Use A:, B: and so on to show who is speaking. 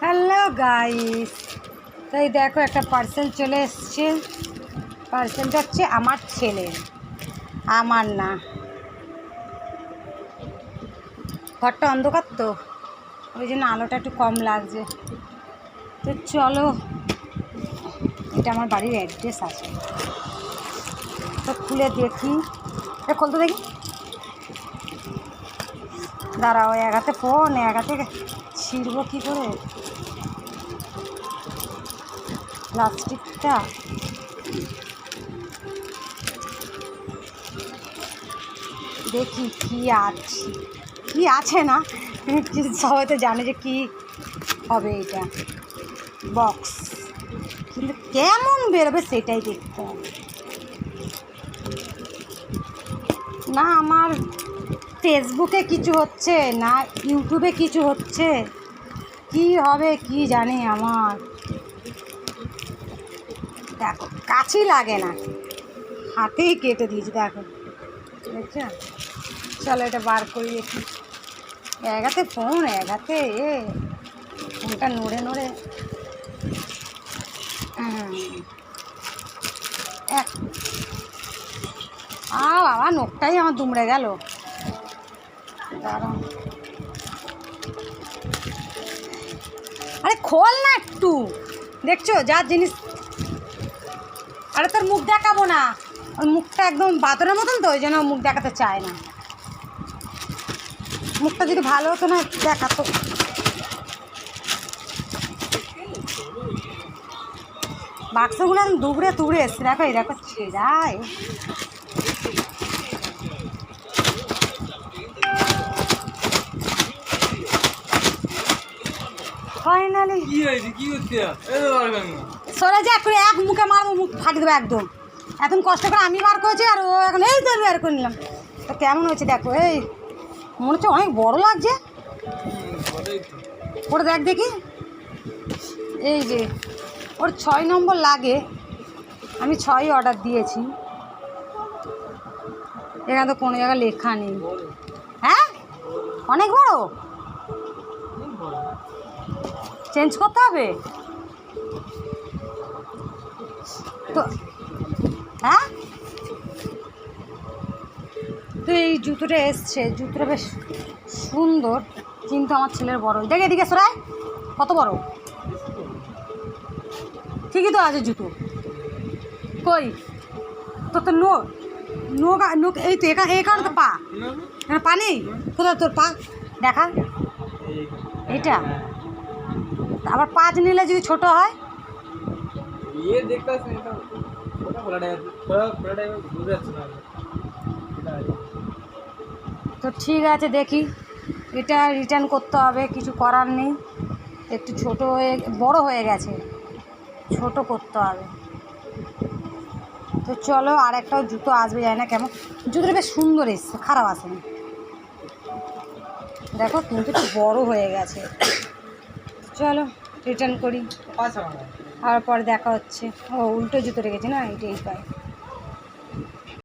A: Hello guys তাই দেখো, একটা পার্সেল চলে এসছে। পার্সেলটা হচ্ছে আমার ছেলের আমার না। ঘরটা অন্ধকার তো। ওই জন্য আলোটা একটু কম লাগছে। তো চলো, এটা আমার বাড়ির অ্যাড্রেস আছে। তো খুলে দেখি। এটা খুলতে দেখি। দাঁড়াও, এক হাতে ফোন এক হাতে ছিঁড়বো কী করে? প্লাস্টিকটা? দেখি কি আছে। কি আছে না? সবাই তো জানে যে কি হবে এটা। বক্স। কিন্তু কেমন বেরোবে সেটাই দেখতে হবে। না, আমার ফেসবুকে কিছু হচ্ছে, না ইউটিউবে কিছু হচ্ছে। কি হবে কি জানি আমার। দেখো কাছেই লাগে না। হাতেই কেটে দিয়েছি, দেখো। দেখছ? চলো এটা বার করি দেখি এক হাতে ফোন এক হাতে এ, ফোনটা নড়ে নড়ে। আ, বাবা, নখটাই আমার দুমড়ে গেল। দাঁড়াও। আরে খোল না একটু। দেখছ যার জিনিস আরে তোর মুখ দেখাবো না। ওর মুখটা একদম বাতরের মতন তো, ওই জন্য মুখ দেখাতে চায় না। মুখটা যদি ভালো হতো না, দেখাতো। বাক্সগুলো দুবড়ে তুবড়ে এসছে। দেখো এই, দেখো, ছেড়ায়। ফাইনালি।
B: কি হয়েছে? কি করতে
A: সরে যা করে এক মুখে মারবো মুখ ফাঁকি দেবো একদম। এখন কষ্ট করে আমি বার করেছি আর ও এখন এই তো বার করে নিলাম। তো কেমন হয়েছে দেখো এই মনে হচ্ছে অনেক বড় লাগছে। ওটা দেখ দেখি। এই যে ওর ছয় নম্বর লাগে। আমি ছয় অর্ডার দিয়েছি। এখানে তো কোনো জায়গায় লেখা নেই। হ্যাঁ? অনেক বড়? চেঞ্জ করতে হবে? তো হ্যাঁ? তো এই জুতোটা এসছে, জুতোটা বেশ সুন্দর, কিন্তু আমার ছেলের বড়। দেখে এদিকে সরাই কত বড়? ঠিকই তো আছে জুতো। কই? তো তো নো নো নোক এই তো এখানে এই কারণে তো পা। এখানে পা নেই? কোথায় তোর পা? দেখা। এইটা। আবার পাঁচ নিলে যদি ছোট হয়? তো ঠিক আছে দেখি। এটা রিটার্ন করতে হবে কিছু করার নেই। একটু ছোট হয়ে বড় হয়ে গেছে। ছোট করতে হবে। তো চলো আর একটাও জুতো আসবে যায় না কেমন। জুতোটা বেশ সুন্দর এসছে খারাপ আসেনি। দেখো কিন্তু একটু বড় হয়ে গেছে। চলো রিটার্ন করি। আর পরে দেখা হচ্ছে। ও উল্টো জুতো রেখেছে না? এইটাই পাই